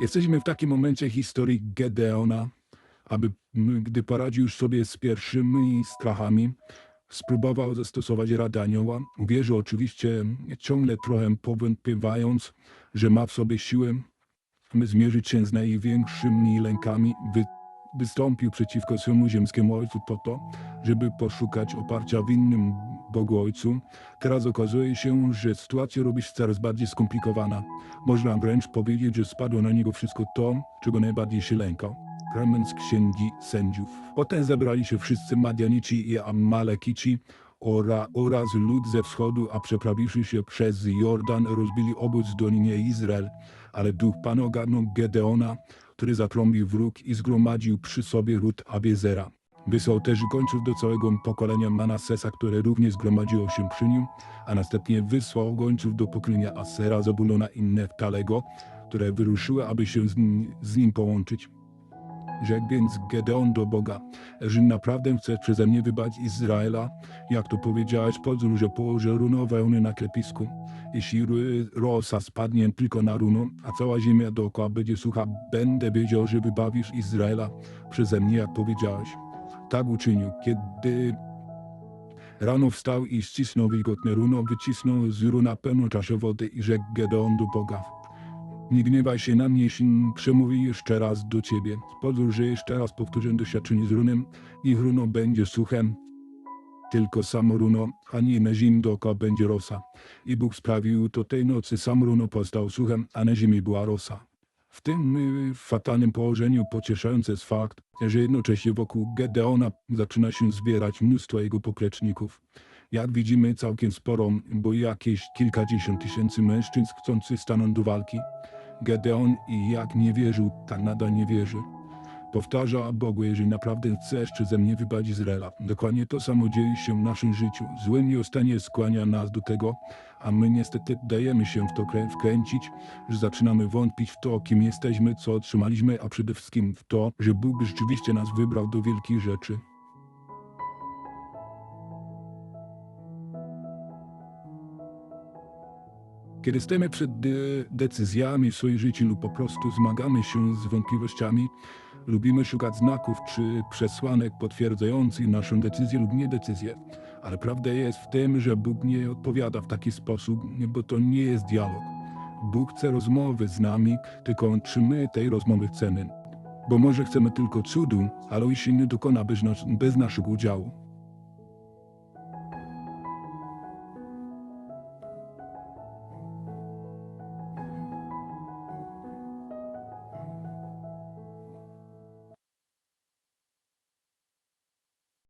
Jesteśmy w takim momencie historii Gedeona, aby gdy poradził sobie z pierwszymi strachami, spróbował zastosować Radę Anioła. Uwierzył oczywiście, ciągle trochę powątpiewając, że ma w sobie siłę, by zmierzyć się z największymi lękami. Wy, wystąpił przeciwko swemu ziemskiemu ojcu po to, żeby poszukać oparcia w innym Bogu Ojcu. Teraz okazuje się, że sytuacja robi się coraz bardziej skomplikowana. Można wręcz powiedzieć, że spadło na niego wszystko to, czego najbardziej się lękał. Fragment z Księgi Sędziów. Potem zebrali się wszyscy Madianici i Amalekici ora, oraz lud ze wschodu, a przeprawiwszy się przez Jordan, rozbili obóz w Dolinie Izrael. Ale duch Pana ogarnął Gedeona, który zatrąbił wróg i zgromadził przy sobie ród Abiezera. Wysłał też gońców do całego pokolenia Manassesa, które również zgromadziło się przy nim, a następnie wysłał gońców do pokolenia Asera, Zabulona i Neftalego, które wyruszyły, aby się z nim, z nim połączyć. Rzekł więc Gedeon do Boga, że naprawdę chcesz przeze mnie wybawić Izraela, jak to powiedziałeś, pozwól, że położę runo wełny na klepisku. Jeśli rosa spadnie tylko na runo, a cała ziemia dookoła będzie sucha, będę wiedział, że wybawisz Izraela przeze mnie, jak powiedziałeś. Tak uczynił, kiedy rano wstał i ścisnął wilgotne runo, wycisnął z runa pełną czaszę wody i rzekł Gedeon do Boga. Nie gniewaj się na mnie, jeśli przemówię jeszcze raz do ciebie. Pozwól, że jeszcze raz powtórzę doświadczenie z runem. Niech runo będzie suchem, tylko samo runo, a nie na ziemi dookoła będzie rosa. I Bóg sprawił to tej nocy, sam runo postał suchem, a na ziemi była rosa. W tym y, fatalnym położeniu pocieszający jest fakt, że jednocześnie wokół Gedeona zaczyna się zbierać mnóstwo jego popleczników. Jak widzimy całkiem sporo, bo jakieś kilkadziesiąt tysięcy mężczyzn chcących stanąć do walki. Gedeon i jak nie wierzył, tak nadal nie wierzy. Powtarza Bogu, jeżeli naprawdę chcesz przeze mnie wybawić Izraela. Dokładnie to samo dzieje się w naszym życiu. Zły nieustannie skłania nas do tego, a my niestety dajemy się w to krę- wkręcić, że zaczynamy wątpić w to, kim jesteśmy, co otrzymaliśmy, a przede wszystkim w to, że Bóg rzeczywiście nas wybrał do wielkich rzeczy. Kiedy stajemy przed de decyzjami w swoim życiu lub po prostu zmagamy się z wątpliwościami, lubimy szukać znaków czy przesłanek potwierdzających naszą decyzję lub niedecyzję. Ale prawda jest w tym, że Bóg nie odpowiada w taki sposób, bo to nie jest dialog. Bóg chce rozmowy z nami, tylko czy my tej rozmowy chcemy. Bo może chcemy tylko cudu, ale on się nie dokona bez, nas bez naszego udziału.